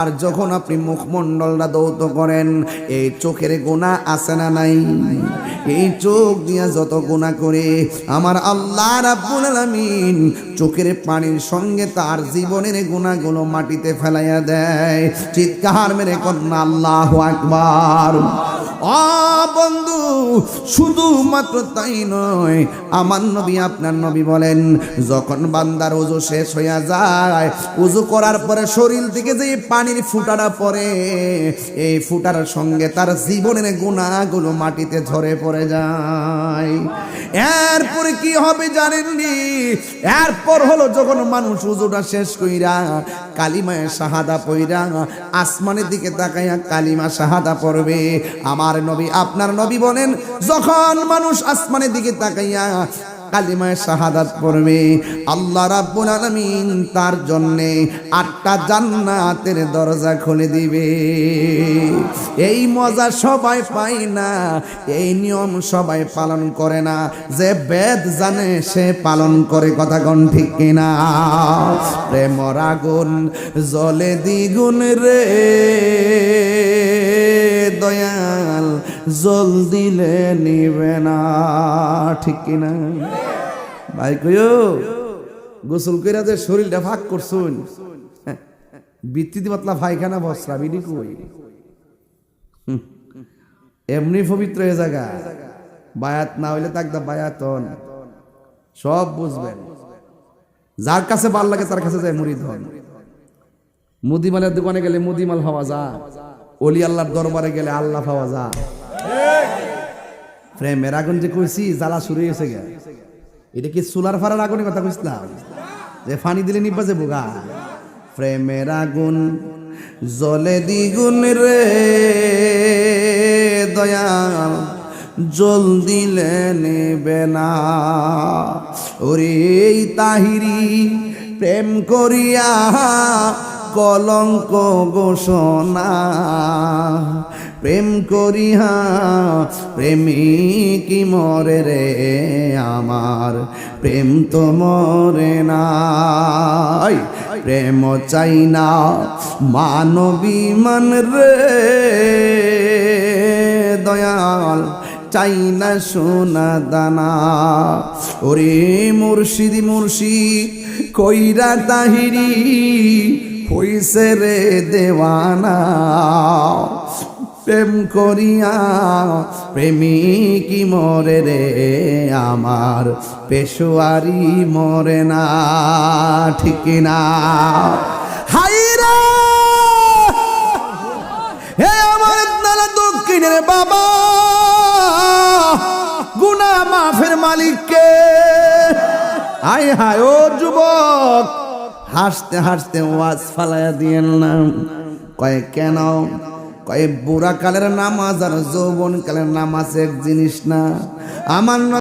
আর যখন আপনি মুখমণ্ডলটা দৌত করেন, এই চোখের গোনা আছে না নাই? এই চোখ দিয়া যত গোনা করে, আমার আল্লাহ রাব্বুল আলামিন চোখের পানির সঙ্গে তার জীবনের গোনাগুলো মাটিতে ফেলাইয়া দেয়। চিৎকার মেরে কন্যা, আল্লাহ আকবার। বন্ধু, শুধুমাত্র তাই নয়, আমার নবী আপনার নবী বলেন, যখন বান্দার ওজু শেষ হইয়া যায়, উজু করার পরে শরীর থেকে যে পানির ফুটাটা পড়ে, এই ফুটার সঙ্গে তার জীবনের গুণাগুলো মাটিতে ঝরে পড়ে যায়। এরপরে কি হবে জানেননি? এরপর হলো যখন মানুষ উজুটা শেষ কইরা, কালিমায় শাহাদা পইরা, আসমানের দিকে তাকাইয়া কালিমা শাহাদা পড়বে, আমার নবী, আপনার নবী বলেন, যখন মানুষ আসমানের দিকে তাকাইয়া কালিমায় শাহাদাত পড়বে, আল্লাহ রাব্বুল আলামিন তার জন্যে আটটা জান্নাতের দরজা খুলে দিবে। এই মজা সবাই পায় না, এই নিয়ম সবাই পালন করে না, যে বেদ জানে সে পালন করে, কথা কোন ঠিক কিনা? প্রেমর আগুন জলে দ্বিগুণ রে। জল দিলে নিবে না, ঠিক কিনা? ভাই কইও, গোসল কইরা যে শরীরটা ভাগ করছুন বৃত্তিতে পাতলা পায়খানা বসরা বিডি কই? এমনি পবিত্র এ জায়গা, বায়াত না হইলে তাকদা বায়াতন। সব বুঝবেন। যার কাছে ভালো লাগে তার কাছে যায় মুড়ি ধন। মুদিমালের দোকানে গেলে মুদিমাল হওয়া যা অলি আল্লাহর দরবারে গেলে আল্লাহ পাওয়া যা প্রেমের আগুন যে কইছি, জ্বালা শুরু হয়েছে গে এটা কি সোলার ফারার আগুনের কথা কইছিলাম? যে ফানি দিলে নিবা যে বোগা প্রেমের আগুন জলে দ্বিগুণ রে দয়াল জল দিলে নেবে না। ওরে তাহিরি প্রেম করিয়া কলঙ্ক ঘোষণা প্রেম করিয়া প্রেমিকি মরে রে আমার, প্রেম তো মরে না প্রেম চাই না মানবী মান রে, দয়াল চাই না সোনা দানা। ওরে মুর্শিদ মুর্শিদ, কইরা তাহিরি, হইছে রে দেওয়ানা। প্রেম করিয়া, প্রেমিকি মরে রে, আমার পেশোয়ারি মরে না, ঠিক না। হে আমার আপনারা দক্ষিণের বাবা, গুনা মালিককে। হাই হাই, ও যুবক, হাসতে হাসতে ওয়াজ ফালাইয়া দিয়েন না। কয়ে, কেন? বুড়া কালের নামাজ আর যৌবন কালের নামাজ এক জিনিস না। আমার